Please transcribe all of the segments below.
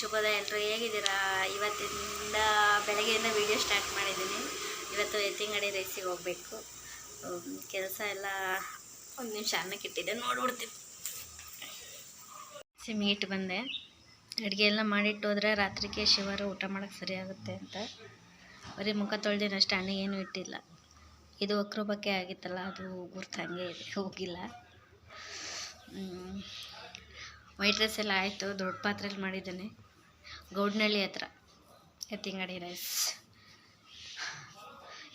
ಶುಭೋದಯ ಎಲ್ಲರೂ ಹೇಗಿದ್ದೀರಾ? ಇವತ್ತಿಂದ ಬೆಳಗ್ಗೆಯಿಂದ ವೀಡಿಯೋ ಸ್ಟಾರ್ಟ್ ಮಾಡಿದ್ದೀನಿ. ಇವತ್ತು ಎತ್ತಿಂಗಡಿ ರೇಸಿಗೆ ಹೋಗಬೇಕು. ಕೆಲಸ ಎಲ್ಲ ಒಂದು ನಿಮಿಷ ಅನ್ನಕ್ಕೆ ಇಟ್ಟಿದ್ದೆ. ನೋಡ್ಬಿಡ್ತೀನಿ. ಸಿಮ್ಮಿಗೆ ಇಟ್ಟು ಬಂದೆ. ಅಡುಗೆ ಎಲ್ಲ ಮಾಡಿಟ್ಟು ಹೋದರೆ ರಾತ್ರಿಗೆ ಶಿವರು ಊಟ ಮಾಡೋಕ್ಕೆ ಸರಿಯಾಗುತ್ತೆ ಅಂತ. ಬರೀ ಮುಖ ತೊಳ್ದೇನೆ ಅಷ್ಟೇ ಅಣ್ಣಿಗೆ ಏನೂ ಇಟ್ಟಿಲ್ಲ. ಇದು ವಕ್ರಬಕ್ಕೆ ಆಗಿತ್ತಲ್ಲ, ಅದು ಗುರ್ತಂಗೆ ಇದೆ ಹೋಗಿಲ್ಲ ವೈಟ್ ರೈಸ್ ಎಲ್ಲ ಆಯಿತು, ದೊಡ್ಡ ಪಾತ್ರೆಯಲ್ಲಿ ಮಾಡಿದ್ದೇನೆ. ಗೌಡ್ನಳ್ಳಿ ಹತ್ರ. ಎತ್ತಿಂಗಡಿ ರೈಸ್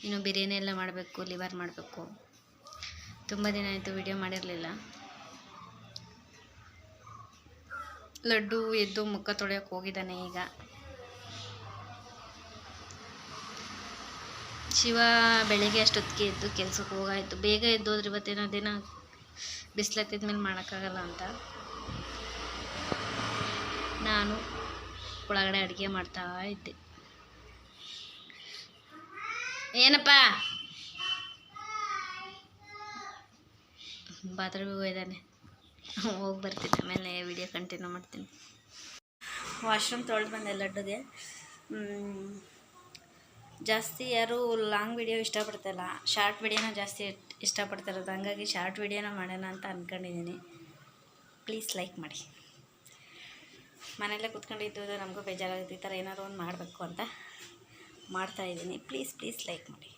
ಇನ್ನು ಬಿರಿಯಾನಿ ಎಲ್ಲ ಮಾಡಬೇಕು ಲಿವರ್ ಮಾಡಬೇಕು. ತುಂಬ ದಿನ ಆಯಿತು ವಿಡಿಯೋ ಮಾಡಿರಲಿಲ್ಲ. ಲಡ್ಡು ಎದ್ದು ಮುಖ ತೊಳೆಯೋಕೆ ಹೋಗಿದ್ದಾನೆ ಈಗ. ಶಿವ ಬೆಳಿಗ್ಗೆ ಅಷ್ಟೊತ್ತಿಗೆ ಎದ್ದು ಕೆಲ್ಸಕ್ಕೆ ಹೋಗಾಯ್ತು. ಬೇಗ ಎದ್ದೋದ್ರೆ ಇವತ್ತೇನೋ ದಿನ ಬಿಸಿಲತ್ತಿದ ಮೇಲೆ ಮಾಡೋಕ್ಕಾಗಲ್ಲ ಅಂತ. ನಾನು ಒಳಗಡೆ ಅಡುಗೆ ಮಾಡ್ತಾ ಇದ್ದೆ. ಏನಪ್ಪ? ಬಾತ್ರೂಮಿಗೆ ಹೋಗಿದ್ದಾನೆ. ಹೋಗಿ ಬರ್ತೀನಿ ಆಮೇಲೆ ವಿಡಿಯೋ ಕಂಟಿನ್ಯೂ ಮಾಡ್ತೀನಿ. ವಾಶ್ರೂಮ್ ತೊಳೆದು ಬಂದೆ ಲಡ್ಡುಗೆ. ಜಾಸ್ತಿ ಯಾರು ಲಾಂಗ್ ವಿಡಿಯೋ ಇಷ್ಟಪಡ್ತಾಯಿಲ್ಲ ಶಾರ್ಟ್ ವಿಡಿಯೋನ ಜಾಸ್ತಿ ಇಷ್ಟಪಡ್ತಿರೋದು. ಹಂಗಾಗಿ ಶಾರ್ಟ್ ವಿಡಿಯೋನ ಮಾಡೋಣ ಅಂತ ಅಂದ್ಕೊಂಡಿದ್ದೀನಿ ಪ್ಲೀಸ್ ಲೈಕ್ ಮಾಡಿ. ಮನೆಯಲ್ಲೇ ಕುತ್ಕೊಂಡಿದ್ದು ನಮಗೂ ಬೇಜಾರಾಗುತ್ತೆ. ಈ ಥರ ಏನಾದ್ರು ಒಂದು ಮಾಡಬೇಕು ಅಂತ ಮಾಡ್ತಾಯಿದ್ದೀನಿ ಪ್ಲೀಸ್ ಪ್ಲೀಸ್ ಲೈಕ್ ಮಾಡಿ.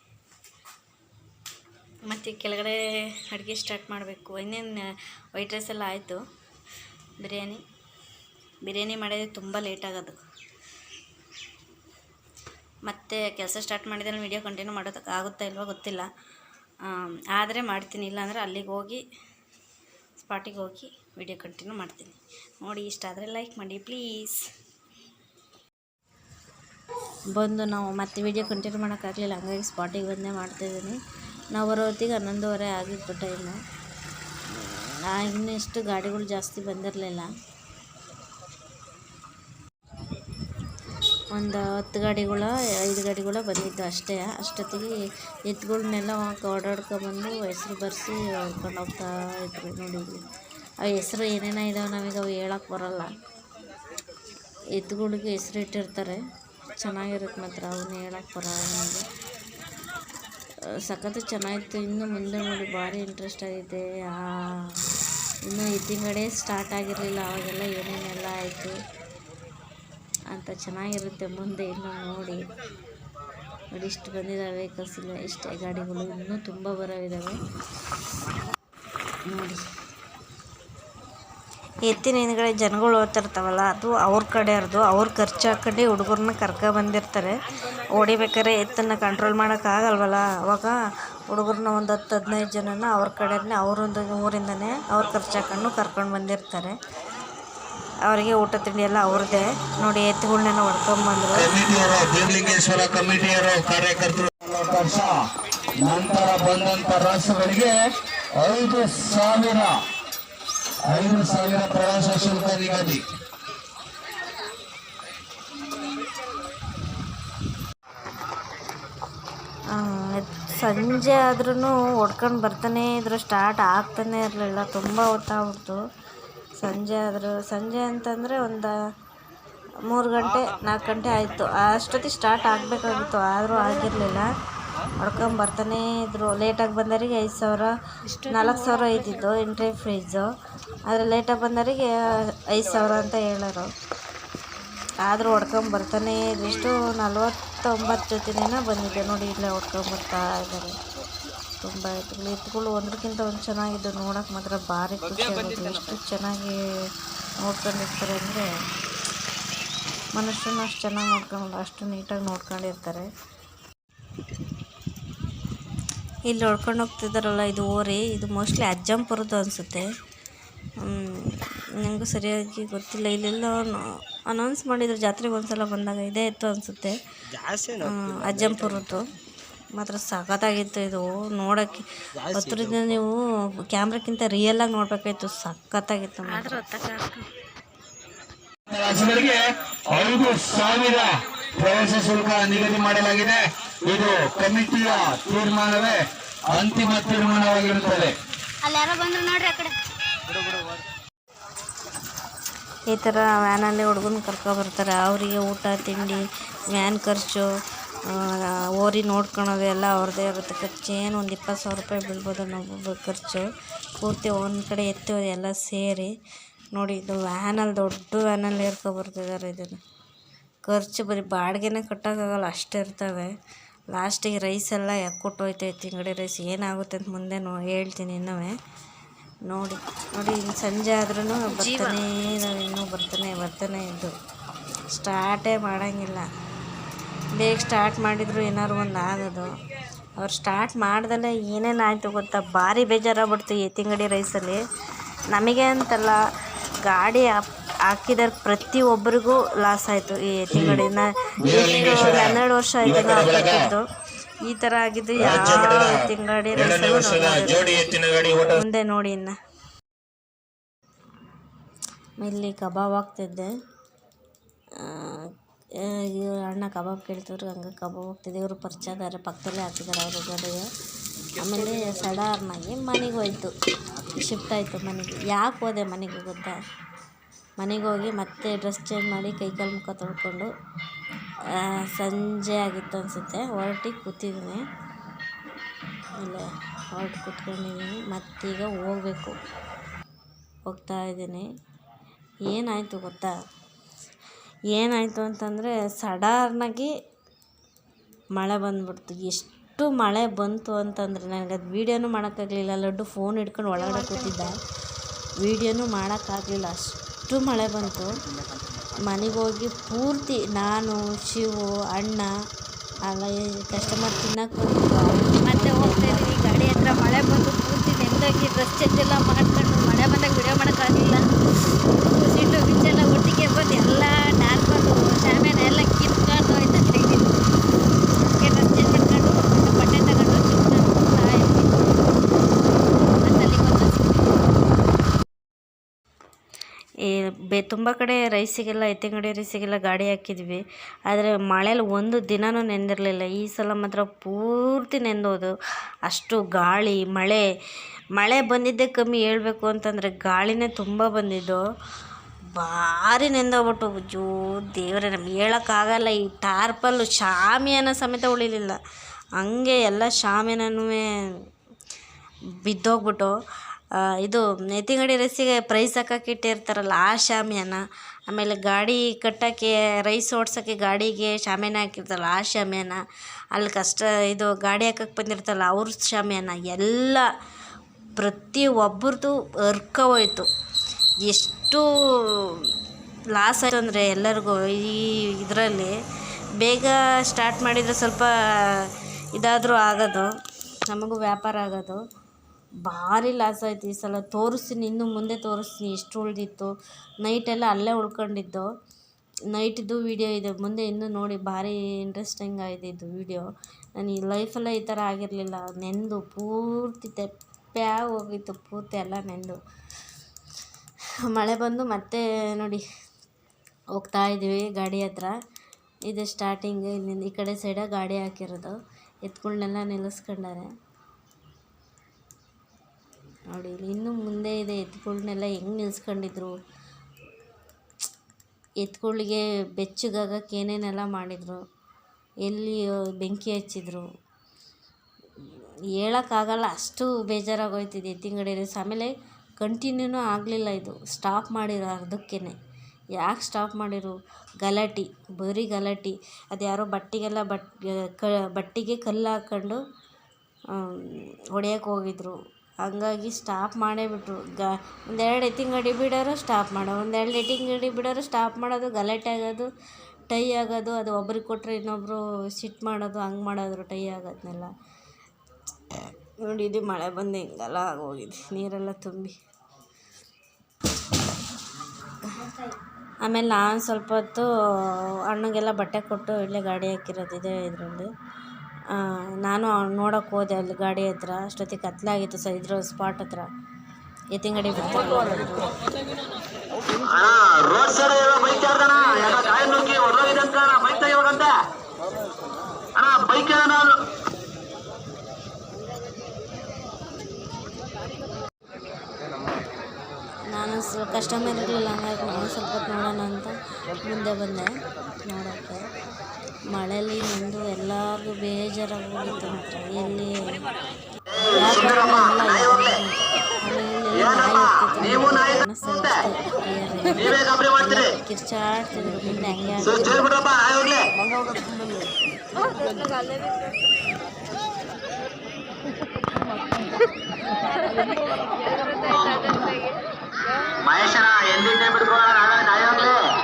ಮತ್ತು ಕೆಳಗಡೆ ಅಡುಗೆ ಸ್ಟಾರ್ಟ್ ಮಾಡಬೇಕು. ಇನ್ನೇನು ವೈಟ್ ರೈಸ್ ಎಲ್ಲ ಆಯಿತು. ಬಿರಿಯಾನಿ. ಬಿರಿಯಾನಿ ಮಾಡಿದರೆ ತುಂಬ ಲೇಟ್ ಆಗೋದು. ಮತ್ತೆ ಕೆಲಸ ಸ್ಟಾರ್ಟ್ ಮಾಡಿದ್ರೆ ವೀಡಿಯೋ ಕಂಟಿನ್ಯೂ ಮಾಡೋದಕ್ಕೆ ಆಗುತ್ತಾ ಇಲ್ವೋ ಗೊತ್ತಿಲ್ಲ. ಆದರೆ ಮಾಡ್ತೀನಿ. ಇಲ್ಲಾಂದರೆ ಅಲ್ಲಿಗೆ ಹೋಗಿ ಸ್ಪಾಟಿಗೆ ಹೋಗಿ. ವಿಡಿಯೋ ಕಂಟಿನ್ಯೂ ಮಾಡ್ತೀನಿ. ನೋಡಿ, ಇಷ್ಟ ಆದರೆ ಲೈಕ್ ಮಾಡಿ ಪ್ಲೀಸ್ ಬಂದು ನಾವು ಮತ್ತೆ ವಿಡಿಯೋ ಕಂಟಿನ್ಯೂ ಮಾಡೋಕ್ಕಾಗಲಿಲ್ಲ. ಹಂಗಾಗಿ ಸ್ಪಾಟಿಗೆ ಬಂದೇ ಮಾಡ್ತಾಯಿದ್ದೀನಿ ನಾವು ಬರೋ ಹೊತ್ತಿಗೆ ಹನ್ನೊಂದುವರೆ ಆಗಿತ್ತು ಟೈಮು ಇನ್ನಿಷ್ಟು ಗಾಡಿಗಳು ಜಾಸ್ತಿ ಬಂದಿರಲಿಲ್ಲ. ಒಂದು ಹತ್ತು ಗಾಡಿಗಳ, ಐದು ಗಾಡಿಗಳ ಬಂದಿದ್ದು ಅಷ್ಟೇ. ಅಷ್ಟೊತ್ತಿಗೆ ಎತ್ತುಗಳನ್ನೆಲ್ಲ ಓಡಾಡ್ಕೊಬಂದು ಹೆಸ್ರು ಬರೆಸಿ ಹೊಡ್ಕೊಂಡು ಹೋಗ್ತಾ ಇದ್ರು ನೋಡಿ. ಆ ಹೆಸ್ರು ಏನೇನೋ ಇದಾವೆ ನಮಗೆ ಅವು ಹೇಳಕ್ಕೆ ಬರೋಲ್ಲ. ಎತ್ತುಗಳಿಗೆ ಹೆಸ್ರು ಇಟ್ಟಿರ್ತಾರೆ. ಚೆನ್ನಾಗಿರುತ್ತೆ ಮಾತ್ರ ಅವನ್ನ ಹೇಳಕ್ಕೆ ಬರೋಲ್ಲ ನಮಗೆ. ಸಖತ್ತು ಚೆನ್ನಾಗಿತ್ತು. ಇನ್ನೂ ಮುಂದೆ ನೋಡಿ ಭಾರಿ ಇಂಟ್ರೆಸ್ಟ್ ಆಗಿದೆ. ಇನ್ನೂ ಎತ್ತಿನಗಡೆ ಸ್ಟಾರ್ಟ್ ಆಗಿರಲಿಲ್ಲ. ಅವಾಗೆಲ್ಲ ಏನೇನೆಲ್ಲ ಆಯಿತು ಅಂತ ಚೆನ್ನಾಗಿರುತ್ತೆ ಮುಂದೆ ಇನ್ನೂ ನೋಡಿ. ನೋಡಿ ಇಷ್ಟು ಬಂದಿದ್ದಾವೆ ವೆಹಿಕಲ್ಸ್ ಇಲ್ಲ ಇಷ್ಟೇ ಗಾಡಿಗಳು ಇನ್ನೂ ತುಂಬ ಬರೋವಿದ್ದಾವೆ ನೋಡಿ. ಎತ್ತಿನ ಹಿಂದ್ಗಡೆ ಜನಗಳು ಓದ್ತಿರ್ತಾವಲ್ಲ ಅದು ಅವ್ರ ಕಡೆಯವ್ರದ್ದು ಅವ್ರು ಖರ್ಚು ಹಾಕೊಂಡು ಹುಡುಗರನ್ನ ಕರ್ಕೊ ಬಂದಿರ್ತಾರೆ. ಹೊಡಿಬೇಕಾದ್ರೆ ಎತ್ತನ್ನ ಕಂಟ್ರೋಲ್ ಮಾಡೋಕ್ಕಾಗಲ್ವಲ್ಲ ಅವಾಗ ಹುಡುಗರನ್ನ ಒಂದು ಹತ್ತು ಹದಿನೈದು ಜನನ ಅವ್ರ ಕಡೆನೇ ಅವರೊಂದು ಊರಿಂದನೇ ಅವ್ರು ಖರ್ಚು ಹಾಕೊಂಡು ಕರ್ಕೊಂಡು ಬಂದಿರ್ತಾರೆ. ಅವರಿಗೆ ಊಟ ತಿಂಡಿ ಎಲ್ಲ ಅವ್ರದ್ದೇ ನೋಡಿ ಎತ್ತುಗಳನ್ನೆಲ್ಲ ಹೊಡ್ಕೊಂಬಂದ್ರು ನಂತರ ಬಂದಂತ ರಾಷ್ಟ್ರಗಳಿಗೆ ಐದು ಸಾವಿರ ಐದು ಸಾವಿರ ಪ್ರವಾಸ ಶುಲ್ಕ ನಿಗದಿ ಸಂಜೆ ಆದ್ರೂ ಹೊಡ್ಕೊಂಡು ಬರ್ತಾನೆ ಇದ್ರು ಸ್ಟಾರ್ಟ್ ಆಗ್ತಾನೆ ಇರಲಿಲ್ಲ, ತುಂಬ ಹೊತ್ತಾಗ್ಬಿಡ್ತು ಸಂಜೆ ಆದರೂ, ಸಂಜೆ ಅಂತಂದರೆ ಒಂದು ಮೂರು ಗಂಟೆ, ನಾಲ್ಕು ಗಂಟೆ ಆಯಿತು. ಅಷ್ಟೊತ್ತಿಗೆ ಸ್ಟಾರ್ಟ್ ಆಗಬೇಕಾಗಿತ್ತು, ಆದರೂ ಆಗಿರಲಿಲ್ಲ. ಹೊಡ್ಕೊಂಡ್ ಬರ್ತಾನೇ ಇದ್ರು ಲೇಟಾಗಿ ಬಂದವರಿಗೆ ಐದು ಸಾವಿರ, ನಾಲ್ಕು ಸಾವಿರ ಇದ್ದಿದ್ದು ಎಂಟ್ರಿ ಫೀಸು ಆದರೆ ಲೇಟಾಗಿ ಬಂದವರಿಗೆ ಐದು ಸಾವಿರ ಅಂತ ಹೇಳೋರು. ಆದರೂ ಹೊಡ್ಕೊಂಡ್ ಬರ್ತಾನೇ ಇದ್ರು. ಎಷ್ಟು ನಲ್ವತ್ತೊಂಬತ್ತು ಬಂದಿದೆ. ಬಂದಿದ್ದೆ ನೋಡಿ, ಇಲ್ಲೇ ಹೊಡ್ಕೊಂಡ್ ಬರ್ತಾ ಇದ್ದಾರೆ. ತುಂಬ ಎತ್ತುಗಳು ಎತ್ತುಗಳು ಒಂದಕ್ಕಿಂತ ಒಂದು ಚೆನ್ನಾಗಿದ್ದು. ನೋಡೋಕೆ ಮಾತ್ರ ಭಾರಿ ಖುಷಿ ಆಗುತ್ತೆ ಎಷ್ಟು ಚೆನ್ನಾಗಿ ನೋಡ್ಕೊಂಡಿರ್ತಾರೆ ಅಂದರೆ ಮನುಷ್ಯನ ಅಷ್ಟು ಚೆನ್ನಾಗಿ ನೋಡ್ಕೊಂಡು ಅಷ್ಟು ನೀಟಾಗಿ ನೋಡ್ಕೊಂಡಿರ್ತಾರೆ. ಇಲ್ಲಿ ಹೊಡ್ಕೊಂಡು ಹೋಗ್ತಿದ್ದಾರಲ್ಲ ಇದು ಓರಿ ಇದು ಮೋಸ್ಟ್ಲಿ ಅಜ್ಜಂಪುರದ್ದು ಅನಿಸುತ್ತೆ. ನನಗೂ ಸರಿಯಾಗಿ ಗೊತ್ತಿಲ್ಲ. ಇಲ್ಲೆಲ್ಲ ಅನೌನ್ಸ್ ಮಾಡಿದ್ರು ಜಾತ್ರೆಗೆ ಒಂದ್ಸಲ ಬಂದಾಗ ಇದೇ ಇತ್ತು ಅನಿಸುತ್ತೆ. ಅಜ್ಜಂಪುರದ್ದು. ಮಾತ್ರ ಸಖತ್ತಾಗಿತ್ತು ಇದು ನೋಡೋಕ್ಕೆ ಹತ್ರದಿಂದ ನೀವು ಕ್ಯಾಮ್ರಕ್ಕಿಂತ ರಿಯಲಾಗಿ ನೋಡ್ಬೇಕಾಯ್ತು ಸಖತ್ತಾಗಿತ್ತು ಮಾತ್ರ. ರಾಷ್ಟ್ರಗಳಿಗೆ ಐದು ಸಾವಿರ ಪ್ರವೇಶ ಶುಲ್ಕ ನಿಗದಿ ಮಾಡಲಾಗಿದೆ. ಇದು ಕಮಿಟಿಯ ತೀರ್ಮಾನವೇ ಅಂತಿಮ ತೀರ್ಮಾನವಾಗಿರುತ್ತದೆ. ಈ ಥರ ವ್ಯಾನಲ್ಲಿ ಹುಡುಗನ ಕರ್ಕೊಬರ್ತಾರೆ ಅವರಿಗೆ ಊಟ ತಿಂಡಿ ವ್ಯಾನ್ ಖರ್ಚು ಓರಿ ನೋಡ್ಕೊಳೋದು ಎಲ್ಲ ಅವ್ರದ್ದೇ ಇರುತ್ತೆ. ಖರ್ಚು ಏನು ಒಂದು ಇಪ್ಪತ್ತು ಸಾವಿರ ರೂಪಾಯಿ ಬೀಳ್ಬೋದು ನಾವು ಖರ್ಚು. ಪೂರ್ತಿ ಒಂದು ಕಡೆ ಎತ್ತಿ ಎಲ್ಲ ಸೇರಿ. ನೋಡಿ, ಇದು ವ್ಯಾನಲ್ಲಿ ದೊಡ್ಡ ವ್ಯಾನಲ್ಲಿ ಏರ್ಕೊಬರ್ತಿದ್ದಾರೆ ಇದನ್ನು ಖರ್ಚು ಬರೀ ಬಾಡಿಗೆನೇ ಕಟ್ಟೋಕ್ಕಾಗಲ್ಲ, ಅಷ್ಟು ಇರ್ತವೆ. ಲಾಸ್ಟಿಗೆ ರೈಸ್ ಎಲ್ಲ ಯಾಕೆ ಹೋಯ್ತೈತೆ ತಿಂಗಡಿ ರೈಸ್ ಏನಾಗುತ್ತೆ ಅಂತ ಮುಂದೆ ನೋ, ಹೇಳ್ತೀನಿ ಇನ್ನೂ ನೋಡಿ ನೋಡಿ ಇನ್ನು ಸಂಜೆ ಆದ್ರೂ ಬರ್ತಾನೆ, ನಾನು ಇನ್ನೂ ಬರ್ತಾನೆ ಬರ್ತಾನೆ ಇದ್ದು ಸ್ಟಾರ್ಟೇ ಮಾಡೋಂಗಿಲ್ಲ. ಬೇಗ ಸ್ಟಾರ್ಟ್ ಮಾಡಿದ್ರು ಏನಾದ್ರು ಒಂದು ಆಗೋದು ಅವ್ರು ಸ್ಟಾರ್ಟ್ ಮಾಡ್ದಲೇ ಏನೇನು ಆಯಿತು ಗೊತ್ತಾ? ಭಾರಿ ಬೇಜಾರಾಗ್ಬಿಡ್ತು ಎತ್ತಿಂಗಡಿ ರೈಸಲ್ಲಿ ನಮಗೆ ಅಂತಲ್ಲ ಗಾಡಿ ಹಾಕಿದಾರ ಪ್ರತಿಯೊಬ್ಬರಿಗೂ ಲಾಸ್ ಆಯಿತು ಈ ತಿಂಗಳಿನ ಎಷ್ಟು ಹನ್ನೆರಡು ವರ್ಷ ಆಯ್ತು ನಾವು ಈ ಥರ ಆಗಿದ್ದು ಯಾವ ಎತ್ತಿನ ಗಾಡಿ ಮುಂದೆ ನೋಡಿ ಇನ್ನು. ಇಲ್ಲಿ ಕಬಾಬ್ ಹಾಕ್ತಿದ್ದೆ. ಆ, ಆ, ಇವ್ರು ಅಣ್ಣ ಕಬಾಬ್ ಕೇಳ್ತಿದ್ರು ಹಂಗೆ ಕಬಾಬ್ ಹಾಕ್ತಿದ್ದೆ. ಇವರು ಪರಿಚಯದಾರೆ ಪಕ್ಕದಲ್ಲೇ ಹಾಕಿದ್ದಾರೆ ಅವರು ಗಾಡಿಗೆ. ಆಮೇಲೆ ಸಡಾರ್ನಾಗಿ ಮನೆಗೆ ಹೋಯ್ತು. ಶಿಫ್ಟ್ ಆಯಿತು ಮನೆಗೆ. ಯಾಕೆ ಹೋದೆ ಮನೆಗೆ ಗೊತ್ತಾ? ಮನೆಗೆ ಹೋಗಿ ಮತ್ತೆ ಡ್ರೆಸ್ ಚೇಂಜ್ ಮಾಡಿ ಕೈ ಕಾಲು ಮುಖ ತೊಳ್ಕೊಂಡು ಸಂಜೆ ಆಗಿತ್ತು ಅನಿಸುತ್ತೆ. ಹೊರಟಿ ಕೂತಿದ್ದೀನಿ ಇಲ್ಲ ಹೊರಟು ಕೂತ್ಕೊಂಡಿದ್ದೀನಿ ಮತ್ತೀಗ ಹೋಗ್ಬೇಕು. ಹೋಗ್ತಾ ಇದ್ದೀನಿ. ಏನಾಯಿತು ಗೊತ್ತಾ? ಏನಾಯಿತು ಅಂತಂದರೆ ಸಡಾರ್ನಾಗಿ ಮಳೆ ಬಂದ್ಬಿಡ್ತು. ಎಷ್ಟು ಮಳೆ ಬಂತು ಅಂತಂದರೆ ನನಗೆ ಅದು ವೀಡಿಯೋನೂ ಮಾಡೋಕ್ಕಾಗಲಿಲ್ಲ. ಲಡ್ಡು ಫೋನ್ ಹಿಡ್ಕೊಂಡು ಒಳಗಡೆ ಕೂತಿದ್ದೆ. ವೀಡಿಯೋನೂ ಮಾಡೋಕ್ಕಾಗಲಿಲ್ಲ. ಅಷ್ಟು ಮಳೆ ಬಂತು. ಮನೆಗೆ ಹೋಗಿ ಪೂರ್ತಿ ನಾನು, ಶಿವು, ಅಣ್ಣ, ಅಲ್ಲ ಕಸ್ಟಮರ್ ತಿನ್ನಕ್ಕೆ ಮತ್ತೆ ಹೋಗ್ತಾ ಇದ್ದೀನಿ ಗಾಡಿ ಹತ್ರ ಮಳೆ ಬಂದು ಪೂರ್ತಿ ನೆಂದೋಗಿ ಡ್ರೆಸ್ ಚೇಂಜ್ ಎಲ್ಲ ಮಾಡ್ಕೊಂಡು ಮಳೆ ಬಂದಾಗ ವಿಡಿಯೋ ಮಾಡೋಕ್ಕಾಗಲಿಲ್ಲ. ಸೀಟು ಬಿಚ್ಚೆಲ್ಲ ಒಟ್ಟಿಗೆ ಬಂದು ಎಲ್ಲ ಟಾರ್ಪಲು ಶಾಮಿಯಾನ ಎಲ್ಲ ಕಿತ್ಕೊಂಡು ಹೋಯ್ತು ಡ್ರೆಸ್ ಚೇಂಜ್ ಮಾಡ್ಕೊಂಡು ಬಟ್ಟೆ ತಗೊಂಡು ಸುಮ್ಮನೆ ಹೋಗ್ತಾ ಇದ್ವಿ ಮತ್ತೆ ಅಲ್ಲಿಗೆ ಬಂದು ಈ ಬೆ, ತುಂಬ ಕಡೆ ರೈಸಿಗೆಲ್ಲ, ಎತ್ತಿನಗಡಿ ರೈಸಿಗೆಲ್ಲ ಗಾಡಿ ಹಾಕಿದ್ವಿ. ಆದರೆ ಮಳೇಲಿ ಒಂದು ದಿನವೂ ನೆಂದಿರಲಿಲ್ಲ. ಈ ಸಲ ಮಾತ್ರ ಪೂರ್ತಿ ನೆಂದೋದು. ಅಷ್ಟು ಗಾಳಿ, ಮಳೆ ಮಳೆ ಬಂದಿದ್ದೇ ಕಮ್ಮಿ ಹೇಳಬೇಕು ಅಂತಂದರೆ ಗಾಳಿನೇ ತುಂಬ ಬಂದಿದ್ದು. ಭಾರಿ ನೆಂದೋಗ್ಬಿಟ್ಟು ಜೋ ದೇವರೇ, ನಮ್ಗೆ ಹೇಳೋಕ್ಕಾಗಲ್ಲ. ಈ ಟಾರ್ಪಲ್ಲು ಶಾಮಿಯಾನ ಸಮೇತ ಉಳಿಲಿಲ್ಲ. ಹಂಗೆ ಎಲ್ಲ ಶಾಮಿಯಾನೂ ಬಿದ್ದೋಗ್ಬಿಟ್ಟು ಇದು ಎತ್ತಿನಗಡಿ ರೇಸಿಗೆ ಪ್ರೈಸ್ ಹಾಕಕ್ಕೆ ಇಟ್ಟಿರ್ತಾರಲ್ಲ, ಆ ಶಾಮಿಯಾನ. ಆಮೇಲೆ ಗಾಡಿ ಕಟ್ಟೋಕ್ಕೆ ರೈಸ್ ಓಡ್ಸೋಕ್ಕೆ ಗಾಡಿಗೆ ಶಾಮಿಯಾನ ಹಾಕಿರ್ತಾರಲ್ಲ, ಆ ಶಾಮಿಯಾನ. ಅಲ್ಲಿ ಕಷ್ಟ, ಇದು ಗಾಡಿ ಹಾಕಕ್ಕೆ ಬಂದಿರ್ತಾರಲ್ಲ, ಅವ್ರ ಶಾಮಿಯಾನ. ಎಲ್ಲ ಪ್ರತಿ ಒಬ್ಬರದು ಹೋಯ್ತು. ಎಷ್ಟು ಲಾಸ್ ಆಯಿತು ಅಂದರೆ ಎಲ್ಲರಿಗೂ ಈ ಇದರಲ್ಲಿ. ಬೇಗ ಸ್ಟಾರ್ಟ್ ಮಾಡಿದರೆ ಸ್ವಲ್ಪ ಇದಾದರೂ ಆಗೋದು, ನಮಗೂ ವ್ಯಾಪಾರ ಆಗೋದು. ಭಾರಿ ಲಾಸ್ ಆಯ್ತು ಈ ಸಲ. ತೋರಿಸ್ತೀನಿ, ಇನ್ನು ಮುಂದೆ ತೋರಿಸ್ತೀನಿ ಎಷ್ಟು ಉಳಿದಿತ್ತು. ನೈಟೆಲ್ಲ ಅಲ್ಲೇ ಉಳ್ಕೊಂಡಿದ್ದು. ನೈಟ್ದು ವೀಡಿಯೋ ಇದೆ. ಮುಂದೆ ಇನ್ನೂ ನೋಡಿ, ಭಾರಿ ಇಂಟ್ರೆಸ್ಟಿಂಗ್ ಆಗಿದೆ ಇದು ವೀಡಿಯೋ ನಾನು ಈ ಲೈಫಲ್ಲೇ ಈ ಥರ ಆಗಿರಲಿಲ್ಲ. ನೆಂದು ಪೂರ್ತಿ ತೆಪ್ಪ್ಯಾಗಿ ಹೋಗಿತ್ತು ಪೂರ್ತಿ ಎಲ್ಲ ನೆಂದು. ಮಳೆ ಬಂದು ಮತ್ತೆ ನೋಡಿ, ಹೋಗ್ತಾ ಇದ್ದೀವಿ ಗಾಡಿ ಹತ್ರ. ಇದು ಸ್ಟಾರ್ಟಿಂಗ್ ಇಲ್ಲಿಂದ ಈ ಕಡೆ ಸೈಡ ಗಾಡಿ ಹಾಕಿರೋದು. ಎತ್ಗಳನ್ನೆಲ್ಲ ನಿಲ್ಲಿಸ್ಕೊಂಡಾರೆ. ನೋಡಿ ಇನ್ನೂ ಮುಂದೆ ಇದೆ. ಎತ್ಕೊಳ್ನೆಲ್ಲ ಹೆಂಗೆ ನಿಲ್ಸ್ಕೊಂಡಿದ್ರು? ಎತ್ಗಳಿಗೆ ಬೆಚ್ಚಗಾಗಕ್ಕೆ ಏನೇನೆಲ್ಲ ಮಾಡಿದರು? ಎಲ್ಲಿ ಬೆಂಕಿ ಹಚ್ಚಿದ್ರು? ಹೇಳೋಕ್ಕಾಗಲ್ಲ, ಅಷ್ಟು ಬೇಜಾರಾಗೋಯ್ತಿದೆ ಎತ್ತಿನಗಡಿ ರೇಸ್ ಆಮೇಲೆ ಕಂಟಿನ್ಯೂನೂ ಆಗಲಿಲ್ಲ ಇದು. ಸ್ಟಾಪ್ ಮಾಡಿರೋ ಅರ್ಧಕ್ಕೇ ಯಾಕೆ ಸ್ಟಾಪ್ ಮಾಡಿರು? ಗಲಾಟೆ, ಬರೀ ಗಲಾಟೆ. ಅದು ಯಾರೋ ಬಟ್ಟೆಗೆಲ್ಲ ಬಟ್ ಕ, ಬಟ್ಟೆಗೆ ಕಲ್ಲು ಹಾಕ್ಕೊಂಡು ಹೋಗಿದ್ರು. ಹಂಗಾಗಿ ಸ್ಟಾಪ್ ಮಾಡೇ ಬಿಟ್ಟರು ಗ, ಒಂದೆರಡು ಎತ್ತಿನ ಗಡಿ ಬಿಡೋರು ಸ್ಟಾಪ್ ಮಾಡೋ. ಒಂದೆರಡು ಎತ್ತಿನ ಗಡಿ ಬಿಡೋರು ಸ್ಟಾಪ್ ಮಾಡೋದು, ಗಲಾಟೆ ಆಗೋದು, ಟೈ ಆಗೋದು, ಅದು ಒಬ್ರಿಗೆ ಕೊಟ್ಟರೆ ಇನ್ನೊಬ್ಬರು ಸಿಟ್ಟು ಮಾಡೋದು, ಹಂಗೆ ಮಾಡೋದ್ರು ಟೈ ಆಗೋದನ್ನೆಲ್ಲ ನೋಡಿ, ಇದು ಮಳೆ ಬಂದು ಹಿಂಗೆಲ್ಲ ಆಗೋಗಿದೆ. ನೀರೆಲ್ಲ ತುಂಬಿ. ಆಮೇಲೆ ನಾನು ಸ್ವಲ್ಪ ಹೊತ್ತು ಅಣ್ಣಗೆಲ್ಲ ಬಟ್ಟೆ ಕೊಟ್ಟು ಇಲ್ಲೇ ಗಾಡಿ ಹಾಕಿರೋದಿದೆ ಇದರಲ್ಲಿ. ನಾನು ನೋಡೋಕೆ ಹೋದೆ ಅಲ್ಲಿ ಗಾಡಿ ಹತ್ರ. ಅಷ್ಟೊತ್ತಿಗೆ ಕತ್ಲಾಗಿತ್ತು ಸರ್ ಇದ್ರ ಸ್ಪಾಟ್ ಹತ್ರ. ಎತ್ತಿಂಗಡಿ ನಾನು ಸ್ವಲ್ಪ ಕಸ್ಟಮರ್ ಇರಲಿಲ್ಲ ಹಂಗಾಗಿ ನಾನು ಸ್ವಲ್ಪ ನೋಡೋಣ ಅಂತ ಮುಂದೆ ಬಂದೆ ನೋಡೋಕ್ಕೆ. ಮಳೇಲಿ ನಿಂದು ಎಲ್ಲರಿಗೂ ಬೇಜಾರಾಗಿ ಮಾತ್ರ ಕಿರ್ಚಾಡ್ತಿದ್ರು ಮುಂದೆ ಹಂಗೆ ಬಿಡ್ಕೊಳ್ಳೋಣ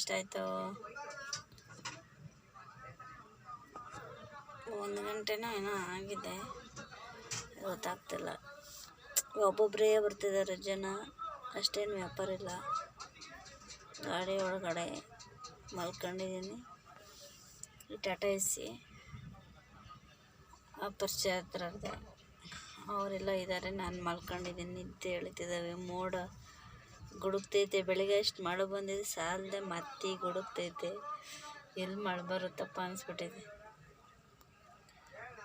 ಎಷ್ಟಾಯಿತು ಒಂದು ಗಂಟೆನೋ ಏನೋ ಆಗಿದೆ. ಗೊತ್ತಾಗ್ತಿಲ್ಲ. ಒಬ್ಬೊಬ್ಬರೇ ಬರ್ತಿದ್ದಾರೆ ಜನ. ಅಷ್ಟೇನು ವ್ಯಾಪಾರ ಇಲ್ಲ. ಗಾಡಿ ಒಳಗಡೆ ಮಲ್ಕೊಂಡಿದ್ದೀನಿ. ಈ ಟಾಟಾ ಎಸ್ಸಿ ಸಿ. ಆ ಪರಿಚಯ ಹತ್ರ ಅವರೆಲ್ಲ ಇದ್ದಾರೆ. ನಾನು ಮಲ್ಕೊಂಡಿದ್ದೀನಿ. ನಿದ್ದೆ ಹೇಳ್ತಿದ್ದಾವೆ. ಮೋಡ ಗುಡುಗ್ತೈತೆ ಬೆಳಗ್ಗೆ ಅಷ್ಟು ಮಳೆ ಬಂದಿದೆ ಸಾಲದೆ ಮತ್ತೆ ಗುಡುಕ್ತೈತೆ. ಎಲ್ಲಿ ಮಳೆ ಬರುತ್ತಪ್ಪ ಅನಿಸ್ಬಿಟ್ಟಿದೆ.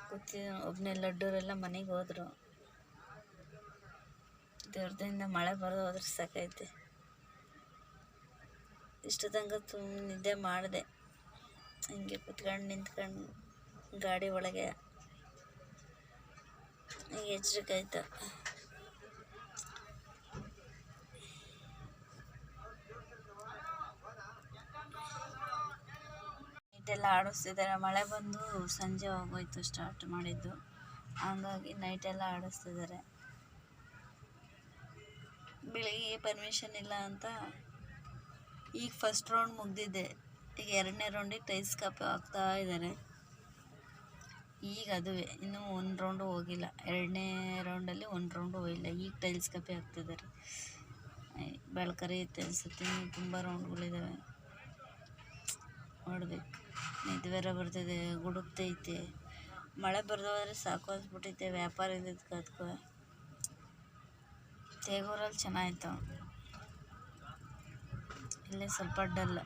ಗೊತ್ತಿ ಒಬ್ಬನೇ ಲಡ್ಡೂರೆಲ್ಲ ಮನೆಗೆ ಹೋದರು. ದೇವ್ರದಿಂದ ಮಳೆ ಬರೋದು ಹೋದ್ರೆ ಸಾಕೈತೆ. ಇಷ್ಟು ತನಕ ತುಂಬ ನಿದ್ದೆ ಮಾಡಿದೆ. ಹಿಂಗೆ ಕುತ್ಕೊಂಡು ನಿಂತ್ಕೊಂಡು ಗಾಡಿ ಒಳಗೆ. ಈಗ ಎಚ್ಚರಿಕೆ ಆಯ್ತು. ನೈಟೆಲ್ಲ ಆಡಿಸ್ತಿದ್ದಾರೆ. ಮಳೆ ಬಂದು ಸಂಜೆ ಹೋಗೋಯ್ತು ಸ್ಟಾರ್ಟ್ ಮಾಡಿದ್ದು. ಹಂಗಾಗಿ ನೈಟೆಲ್ಲ ಆಡಿಸ್ತಿದ್ದಾರೆ. ಬೆಳಿಗ್ಗೆ ಪರ್ಮಿಷನ್ ಇಲ್ಲ ಅಂತ ಈಗ ಫಸ್ಟ್ ರೌಂಡ್ ಮುಗ್ದಿದೆ. ಈಗ ಎರಡನೇ ರೌಂಡಿಗೆ ಟೈಲ್ಸ್ ಕಾಪಿ ಆಗ್ತಾ ಇದ್ದಾರೆ. ಈಗ ಅದುವೇ. ಇನ್ನೂ ಒಂದು ರೌಂಡು ಹೋಗಿಲ್ಲ. ಎರಡನೇ ರೌಂಡಲ್ಲಿ ಒಂದು ರೌಂಡು ಹೋಗಿಲ್ಲ. ಈಗ ಟೈಲ್ಸ್ ಕಾಪಿ ಹಾಕ್ತಿದ್ದಾರೆ ಬೆಳಕರಿಯುತ್ತೆ ಅನಿಸುತ್ತೆ ತುಂಬ ರೌಂಡ್ಗಳಿದ್ದಾವೆ ನೋಡ್ಬೇಕು. ನಿದ್ದೆ ಬೇರೆ ಬರ್ತಿದೆ ಗುಡುಗ್ತೈತೆ ಮಳೆ ಬರ್ದೋದ್ರೆ ಸಾಕು ಅನ್ಸ್ಬಿಟ್ಟೈತೆ ವ್ಯಾಪಾರ ಇದ್ದಕ್ಕೆ ಅದಕ್ಕೆ ತೇಗೂರಲ್ಲಿ ಚೆನ್ನಾಗಿತ್ತು ಇಲ್ಲೇ ಸ್ವಲ್ಪ ಡಲ್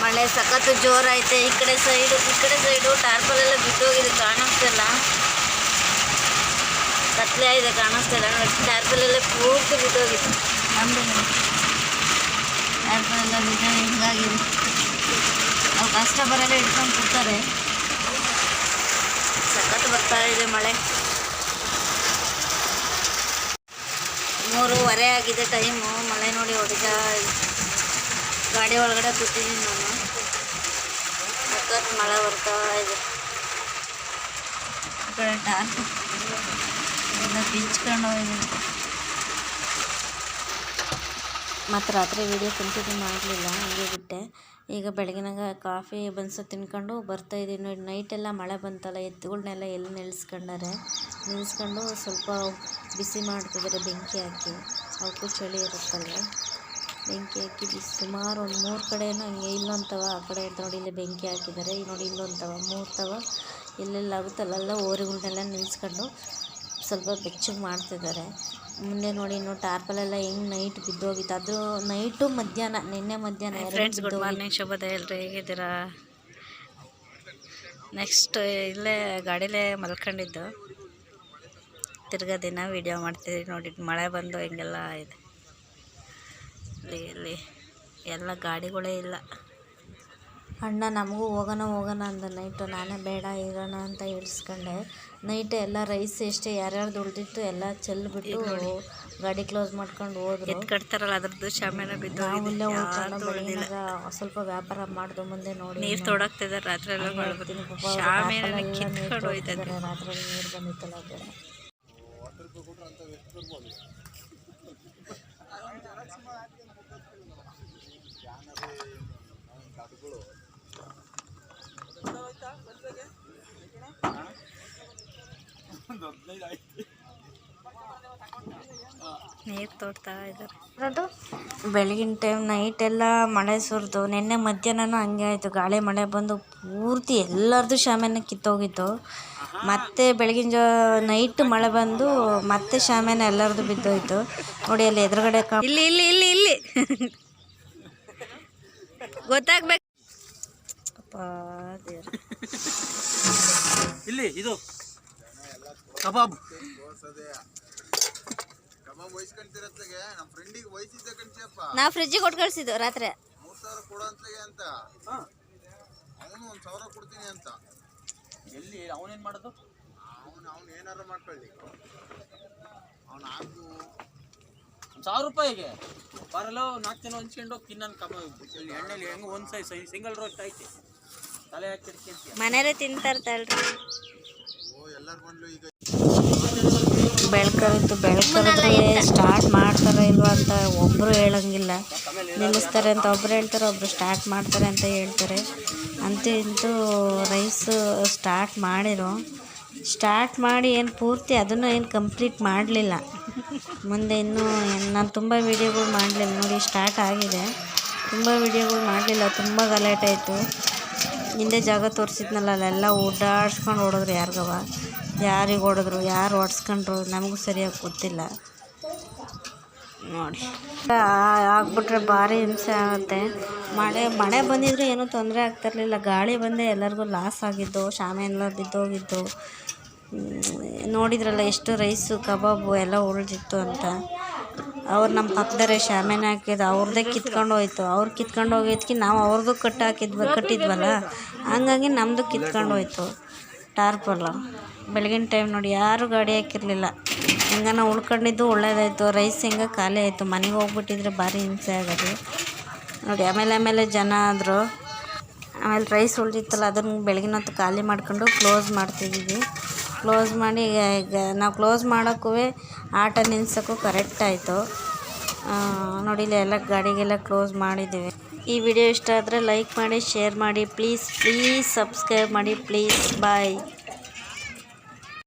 ಮಳೆ ಸಖತ್ತು ಜೋರೈತೆ ಈ ಕಡೆ ಸೈಡು ಈ ಕಡೆ ಸೈಡು ಟಾರ್ಪಲ್ ಎಲ್ಲ ಬಿದ್ದೋಗಿದೆ ಕಾಣಿಸ್ತಿಲ್ಲ ಕತ್ಲೆ ಇದೆ ಕಾಣಿಸ್ತಿಲ್ಲ ನೋಡಿ ಟಾರ್ಪಲ್ ಎಲ್ಲ ಪೂರ್ತಿ ಬಿದ್ದೋಗಿದೆ ನಮ್ಮದು ಟಾರ್ಪಲ್ ಎಲ್ಲ ಬಿದ್ದು ಹಿಂಗಾಗಿದೆ? ಅವ್ರು ಕಸ್ಟಮರ್ ಎಲ್ಲ ಇಟ್ಕೊಂಡು ಕೂತಾರೆ. ಸಖತ್ ಬರ್ತಾ ಇದೆ ಮಳೆ. ಮೂರುವರೆ ಆಗಿದೆ ಟೈಮು ಮಳೆ ನೋಡಿ ಹೊಡಿತಾ ಗಾಡಿ ಒಳಗಡೆ ಕೂತಿದ್ದೀನಿ ನಾನು. ಸಖತ್ ಮಳೆ ಬರ್ತಾ ಇದೆ. ಎಲ್ಲ ಬಿಚ್ಕೊಂಡು ಮತ್ತು ರಾತ್ರಿ ವೀಡಿಯೋ ಕಂಟಿನ್ಯೂ ಮಾಡಲಿಲ್ಲ ಹಂಗೆ ಬಿಟ್ಟೆ. ಈಗ ಬೆಳಗಿನಾಗ ಕಾಫಿ ಬನ್ಸು ತಿನ್ಕೊಂಡು ಬರ್ತಾ ಇದ್ದೀನಿ ನೋಡಿ ನೈಟೆಲ್ಲ ಮಳೆ ಬಂತಲ್ಲ ಎತ್ತುಗಳನ್ನೆಲ್ಲ ಎಲ್ಲಿ ನಿಲ್ಲಿಸ್ಕೊಂಡಾರೆ ನಿಲ್ಲಿಸ್ಕೊಂಡು ಸ್ವಲ್ಪ ಬಿಸಿ ಮಾಡ್ತಿದ್ದಾರೆ ಬೆಂಕಿ ಹಾಕಿ ಅವಕ್ಕೂ ಚಳಿ ಇರುತ್ತಲ್ಲ. ಬೆಂಕಿ ಹಾಕಿ ಸುಮಾರು ಒಂದು ಮೂರು ಕಡೆನೂ ಹಂಗೆ ಇಲ್ಲೊಂದು ಆ ಕಡೆ ನೋಡಿ ಇಲ್ಲಿ ಬೆಂಕಿ ಹಾಕಿದ್ದಾರೆ. ನೋಡಿ ಇಲ್ಲೊಂದು ತವ ಮೂರು ತವ ಎಲ್ಲೆಲ್ಲ ಆಗುತ್ತಲ್ಲ ಅಲ್ಲೆಲ್ಲ ಹೋರಿಗಳನ್ನೆಲ್ಲ ನಿಲ್ಲಿಸ್ಕೊಂಡು ಸ್ವಲ್ಪ ಬೆಚ್ಚಗೆ ಮಾಡ್ತಿದ್ದಾರೆ. ಮುಂದೆ ನೋಡಿ ಇನ್ನು ಟಾರ್ಪಲೆಲ್ಲ ಹೆಂಗೆ ನೈಟ್ ಬಿದ್ದೋಗಿತ್ತು. ಅದು ನೈಟು ಮಧ್ಯಾಹ್ನ ನಿನ್ನೆ ಮಧ್ಯಾಹ್ನ ಫ್ರೆಂಡ್ಸ್ ಗುಡ್ ಮಾರ್ನಿಂಗ್ ಶುಭೋದಯ. ಹೇಳ್ರಿ ಹೇಗಿದ್ದೀರಾ? ನೆಕ್ಸ್ಟ್ ಇಲ್ಲೇ ಗಾಡಿಲೇ ಮಲ್ಕೊಂಡಿದ್ದು. ತಿರ್ಗಾ ದಿನ ವೀಡಿಯೋ ಮಾಡ್ತಿದ್ದೀವಿ ನೋಡಿ. ಮಳೆ ಬಂದು ಹಿಂಗೆಲ್ಲ ಇದೆ. ಇಲ್ಲಿ ಇಲ್ಲಿ ಎಲ್ಲ ಗಾಡಿಗಳೇ ಇಲ್ಲ. ಅಣ್ಣ ನಮಗೂ ಹೋಗೋಣ ಹೋಗೋಣ ಅಂದ ನೈಟು. ನಾನೇ ಬೇಡ ಇರೋಣ ಅಂತ ಇಳಿಸ್ಕೊಂಡೆ. ನೈಟ್ ಎಲ್ಲ ರೈಸ್ ಎಷ್ಟೇ ಯಾರ್ಯಾರ್ದು ಉಳಿದಿತ್ತು ಎಲ್ಲ ಚೆಲ್ಬಿಟ್ಟು ಗಾಡಿ ಕ್ಲೋಸ್ ಮಾಡ್ಕೊಂಡು ಹೋದ್ರು. ಕಟ್ತಾರಲ್ಲ ಅದ್ರದ್ದು ಶಾಮಿಯಾನ ಬಿದ್ದು ನಾವು ಇಲ್ಲೇ ಉಳ್ಕೊಂಡು ಬೆಳಗಿನಾಗ ಸ್ವಲ್ಪ ವ್ಯಾಪಾರ ಮಾಡ್ದು ಮುಂದೆ ನೋಡಿ ನೀರು ತೋಡಾಕ್ತಿದಾರೆ ರಾತ್ರಿ ಎಲ್ಲ ನೀರು ಬಂದಿತ್ತಲ್ಲ ನೀರ್ ತೋಡ್ತಾ ಇದ್ದಾರೆ. ಬೆಳಗಿನ ಟೈಮ್ ನೈಟ್ ಎಲ್ಲ ಮಳೆ ಸುರಿದು ನಿನ್ನೆ ಮಧ್ಯಾಹ್ನನೂ ಹಂಗೆ ಆಯಿತು. ಗಾಳಿ ಮಳೆ ಬಂದು ಪೂರ್ತಿ ಎಲ್ಲರದು ಶಾಮಿಯಾನ ಕಿತ್ತೋಗಿತ್ತು. ಮತ್ತೆ ಬೆಳಗಿನ ಜೋ ನೈಟ್ ಮಳೆ ಬಂದು ಮತ್ತೆ ಶಾಮಿಯಾನ ಎಲ್ಲರದು ಬಿದ್ದೋಯ್ತು. ನೋಡಿ ಅಲ್ಲಿ ಎದುರುಗಡೆ ಇಲ್ಲಿ ಇಲ್ಲಿ ಇಲ್ಲಿ ಇಲ್ಲಿ. ಗೊತ್ತಾಗ್ಬೇಕು. ಇಲ್ಲಿ ಇದು. ಕಬಾಬ್. ನಾ ಫ್ರಿಜ್ಜಿಗೆ ಕೊಟ್ಟು ಕಳ್ಸಿದ್ದು ರಾತ್ರಿ. ಮೂರ್ ಸಾವಿರ ಕೊಡು ಅಂತಲಾಗೆ ಅಂತ. ಅವನು ಒಂದ್ ಸಾವಿರ ಕೊಡ್ತೀನಿ ಅಂತ. ಎಲ್ಲಿ ಅವನೇನ್ ಮಾಡೋದು? ಅವನು ಅವನು ಏನಾರ ಮಾಡ್ಕೊಳ್ಳಿ. ಅವನು ಹಾಕು ಒಂದ್ ಸಾವಿರ ರೂಪಾಯಿಗೆ? ಬರಲ್ಲ ನಾಲ್ಕು ಜನ ಹಂಚ್ಕೊಂಡು ಹೋಗಿ ತಿನ್ನನ್ ಕಬಾಬ್. ಇಲ್ಲಿ ಎಣ್ಣೆಲಿ ಹೆಂಗ ಒಂದ್ ಸೈಜ್ ಸಿಂಗಲ್ ರೋಸ್ಟ್ ಐತಿ. ಮನೇಲೆ ತಿಂತಾರ್ತಲ್ರಿ ಓ ಎಲ್ಲಾರು ಬಂದ್ಲು ಈಗ? ಬೆಳ್ಕರಿತ್ತು ಬೆಳ್ಕರಿದ್ರೆ ಸ್ಟಾರ್ಟ್ ಮಾಡ್ತಾರೋ ಇಲ್ವ ಅಂತ ಒಬ್ಬರು ಹೇಳಂಗಿಲ್ಲ. ನಿಲ್ಲಿಸ್ತಾರೆ ಅಂತ ಒಬ್ರು ಹೇಳ್ತಾರೆ ಒಬ್ರು ಸ್ಟಾರ್ಟ್ ಮಾಡ್ತಾರೆ ಅಂತ ಹೇಳ್ತಾರೆ. ಅಂತ ಇಂತೂ ರೈಸ್ ಸ್ಟಾರ್ಟ್ ಮಾಡಿರೋ. ಸ್ಟಾರ್ಟ್ ಮಾಡಿ ಏನು ಪೂರ್ತಿ ಅದನ್ನು ಏನು ಕಂಪ್ಲೀಟ್ ಮಾಡಲಿಲ್ಲ. ಮುಂದೆ ಇನ್ನೂ ನಾನು ತುಂಬ ವೀಡಿಯೋಗಳು ಮಾಡಲಿಲ್ಲ ನೋಡಿ ಸ್ಟಾರ್ಟ್ ಆಗಿದೆ. ತುಂಬ ವೀಡಿಯೋಗಳು ಮಾಡಲಿಲ್ಲ ತುಂಬ ಗಲಾಟೆ ಆಯಿತು. ಹಿಂದೆ ಜಾಗ ತೋರಿಸಿದ್ನಲ್ಲ ಅಲ್ಲೆಲ್ಲ ಓಡಾಡ್ಸ್ಕೊಂಡು ಓಡಿದ್ರು ಯಾರಿಗವ? ಯಾರಿಗೆ ಓಡಿದ್ರು? ಯಾರು ಓಡಿಸ್ಕೊಂಡ್ರು? ನಮಗೂ ಸರಿಯಾಗಿ ಗೊತ್ತಿಲ್ಲ. ನೋಡಿ. ಆಗ್ಬಿಟ್ರೆ ಭಾರಿ ಹಿಂಸೆ ಆಗುತ್ತೆ. ಮಳೆ ಮಳೆ ಬಂದಿದ್ರೆ ಏನೂ ತೊಂದರೆ ಆಗ್ತಿರಲಿಲ್ಲ. ಗಾಳಿ ಬಂದೇ ಎಲ್ಲರಿಗೂ ಲಾಸ್ ಆಗಿದ್ದು ಶಾಮಿಯಾನ ಬಿದ್ದೋಗಿದ್ದು. ಹ್ಮ್, ನೋಡಿದ್ರಲ್ಲ ಎಷ್ಟು ರೈಸು ಕಬಾಬು ಎಲ್ಲ ಉಳಿದಿತ್ತು ಅಂತ. ಅವ್ರು ನಮ್ಮ ಪಕ್ಕದರೆ ಶಾಮಿಯಾನ ಹಾಕಿದ್ದು ಅವ್ರದ್ದೇ ಕಿತ್ಕೊಂಡು ಹೋಯ್ತು. ಅವ್ರು ಕಿತ್ಕೊಂಡು ಹೋಗಿದ್ಕೆ ನಾವು ಅವ್ರದ್ದು ಕಟ್ಟು ಹಾಕಿದ್ವ, ಕಟ್ಟಿದ್ವಲ್ಲ? ಹಂಗಾಗಿ ನಮ್ಮದು ಕಿತ್ಕೊಂಡು ಹೋಯ್ತು. ಟಾರ್ಪಲ್ಲ ಬೆಳಗಿನ ಟೈಮ್ ನೋಡಿ, ಯಾರೂ ಗಾಡಿ ಹಾಕಿರಲಿಲ್ಲ. ನಾವು ಉಳ್ಕೊಂಡಿದ್ದು ಒಳ್ಳೇದಾಯಿತು. ರೈಸ್ ಹಿಂಗೆ ಖಾಲಿ ಆಯಿತು. ಮನೆಗೆ ಹೋಗ್ಬಿಟ್ಟಿದ್ರೆ ಭಾರಿ ಹಿಂಸೆ ಆಗೋದು. ನೋಡಿ, ಆಮೇಲೆ ಆಮೇಲೆ ಜನ ಆದರು. ಆಮೇಲೆ ರೈಸ್ ಉಳಿದಿತ್ತಲ್ಲ, ಅದನ್ನು ಬೆಳಗಿನ ಹೊತ್ತು ಖಾಲಿ ಮಾಡ್ಕೊಂಡು ಕ್ಲೋಸ್ ಮಾಡ್ತಿದ್ದೀವಿ ಕ್ಲೋಸ್ ಮಾಡಿ, ಈಗ ನಾವು ಕ್ಲೋಸ್ ಮಾಡೋಕ್ಕೂ ಆಟ ನಿಲ್ಸೋಕ್ಕೂ ಕರೆಕ್ಟ್ ಆಯಿತು. ನೋಡಿ, ಇಲ್ಲಿ ಎಲ್ಲ ಗಾಡಿಗೆಲ್ಲ ಕ್ಲೋಸ್ ಮಾಡಿದ್ದೀವಿ. ಈ ವಿಡಿಯೋ ಇಷ್ಟ ಆದರೆ ಲೈಕ್ ಮಾಡಿ ಶೇರ್ ಮಾಡಿ ಪ್ಲೀಸ್ ಪ್ಲೀಸ್ ಸಬ್ಸ್ಕ್ರೈಬ್ ಮಾಡಿ ಪ್ಲೀಸ್ ಬಾಯ್